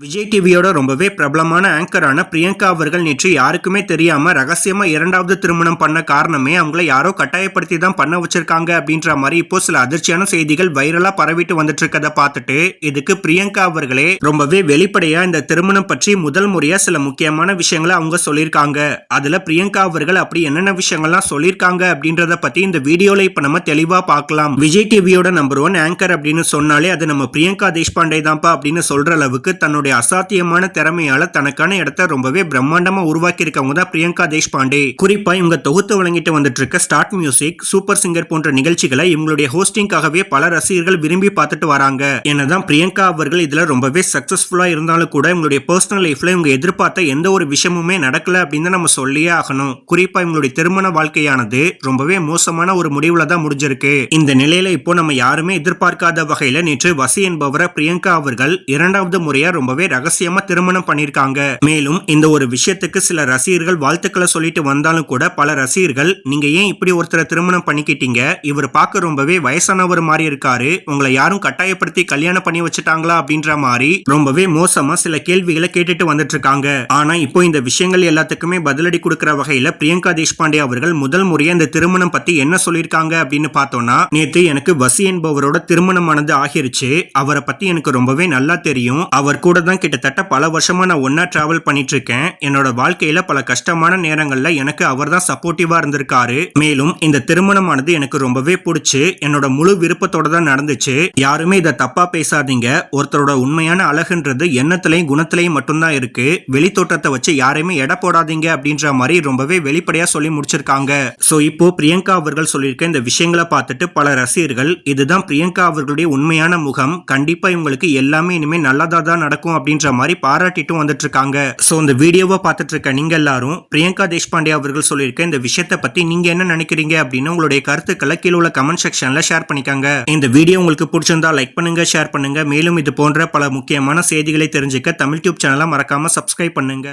விஜய் டிவியோட ரொம்பவே பிரபலமான ஆங்கரான பிரியங்கா அவர்கள் நேற்று யாருக்குமே தெரியாம ரகசியமா இரண்டாவது திருமணம் பண்ண காரணமே அவங்கள யாரோ கட்டாயப்படுத்தி தான் பண்ண வச்சிருக்காங்க அப்படின்ற மாதிரி இப்போ சில அதிர்ச்சியான செய்திகள் வைரலா பரவிட்டு வந்துட்டு இருக்கதை பார்த்துட்டு இதுக்கு பிரியங்கா அவர்களே ரொம்பவே வெளிப்படையா இந்த திருமணம் பற்றி முதல் முறையா சில முக்கியமான விஷயங்களை அவங்க சொல்லியிருக்காங்க. அதுல பிரியங்கா அவர்கள் அப்படி என்னென்ன விஷயங்கள்லாம் சொல்லியிருக்காங்க அப்படின்றத பத்தி இந்த வீடியோல இப்ப நம்ம தெளிவா பார்க்கலாம். விஜய் டிவியோட நம்பர் ஒன் ஆங்கர் அப்படின்னு சொன்னாலே அது நம்ம பிரியங்கா தேஷ்பாண்டே தான்ப்பா அப்படின்னு சொல்ற அளவுக்கு தன்னுடைய அசாத்தியமான திறமையால தனக்கான இடத்த ரொம்பவே பிரம்மாண்டமா உருவாக்கி இருக்கவங்க தான் பிரியங்கா தேஷ்பாண்டே. குறிப்பா இவங்க தொகுத்து வழங்கிட்டு வந்துட்டு இருக்க ஸ்டார்ட் மியூசிக் சூப்பர் சிங்கர் போன்ற நிகழ்ச்சிகளை இவங்களுடைய ஹோஸ்டிங்காகவே பல ரசிகர்கள் விரும்பி பார்த்துட்டு வராங்க. என்னதான் பிரியங்கா அவர்கள் இதுல ரொம்பவே சக்சஸ்ஃபுல்லா இருந்தாலும் கூட இவங்களுடைய பர்சனல் லைஃப்ல இவங்க எதிர்பார்த்த எந்த ஒரு விஷயமுமே நடக்கல அப்படின்னு நம்ம சொல்லியே ஆகணும். குறிப்பா இவங்களுடைய திருமண வாழ்க்கையானது ரொம்பவே மோசமான ஒரு முடிவுல தான் முடிஞ்சிருக்கு. இந்த நிலையில இப்போ நம்ம யாருமே எதிர்பார்க்காத வகையில நேற்று வசி என்பவரை பிரியங்கா அவர்கள் இரண்டாவது முறையா ரொம்பவே ரகசியமா திருமணம் பண்ணிருக்காங்க. மேலும் இந்த ஒரு விஷயத்துக்கு சில ரசிகர்கள் வாழ்த்துக்களை சொல்லிட்டு வந்தாலும் கூட பல ரசிகர்கள் நீங்க ஏன் இப்படி ஒருத்தரை திருமணம் பண்ணிக்கிட்டீங்க? இவர் பார்க்க ரொம்பவே வயசானவர் மாதிரி இருக்காரு. உங்களை யாரும் கட்டாயப்படுத்தி கல்யாணம் பண்ணி வச்சுட்டாங்களா? அப்படின்ற மாதிரி ரொம்பவே மோசமா சில கேள்விகளை கேட்டுட்டு வந்துட்டு இருக்காங்க. ஆனா இப்போ இந்த விஷயங்கள் எல்லாத்துக்குமே பதிலடி கொடுக்கிற வகையில பிரியங்கா தேஷ்பாண்டே அவர்கள் முதல் முறையா இந்த திருமணம் பத்தி என்ன சொல்லியிருக்காங்க அப்படின்னு பார்த்தோம்னா நேத்து எனக்கு வசி என்பவரோட திருமணமானது ஆகிருச்சு. அவரை பத்தி எனக்கு ரொம்பவே நல்லா தெரியும். அவர் கூட தான் கிட்டத்தட்ட பல வருஷமா நான் ஒன்றா ட்ராவல் பண்ணிட்டு இருக்கேன் என்னோட வாழ்க்கையில் பல கஷ்டமான நேரங்களில் எனக்கு அவர் தான் சப்போர்ட்டிவாக இருந்திருக்காரு. மேலும் இந்த திருமணமானது எனக்கு ரொம்பவே பிடிச்சி என்னோட முழு விருப்பத்தோட தான் நடந்துச்சு. யாருமே இதை தப்பாக பேசாதீங்க. ஒருத்தரோட உண்மையான அழகுன்றது எண்ணத்துலையும் குணத்திலையும் மட்டும்தான் இருக்கு. வெளித்தோட்டத்தை வச்சு யாரையுமே எடை போடாதீங்க அப்படின்ற மாதிரி ரொம்பவே வெளிப்படையா சொல்லி முடிச்சிருக்காங்க. சோ இப்போ பிரியங்கா அவர்கள் சொல்லியிருக்க இந்த விஷயங்களை பார்த்துட்டு பல ரசிகர்கள் இதுதான் பிரியங்கா அவர்களுடைய உண்மையான முகம். கண்டிப்பா இவங்களுக்கு எல்லாமே இனிமே நல்லதா தான் நடக்கும் அப்படின்ற மாதிரி பாராட்டிட்டும் வந்துட்டு இருக்காங்க ஸோ இந்த வீடியோவை பார்த்துட்டு இருக்க நீங்க எல்லாரும் பிரியங்கா தேஷ்பாண்டே அவர்கள் சொல்லியிருக்க இந்த விஷயத்தை பத்தி நீங்க என்ன நினைக்கிறீங்க அப்படின்னு உங்களுடைய கருத்துக்களை கீழே உள்ள கமெண்ட் செக்ஷன்ல ஷேர் பண்ணிக்காங்க. இந்த வீடியோ உங்களுக்கு பிடிச்சிருந்தா லைக் பண்ணுங்க ஷேர் பண்ணுங்க. மேலும் இது போன்ற பல முக்கியமான செய்திகளை தெரிஞ்சுக்க தமிழ் டியூப் சேனலை மறக்காம சப்ஸ்கிரைப் பண்ணுங்க.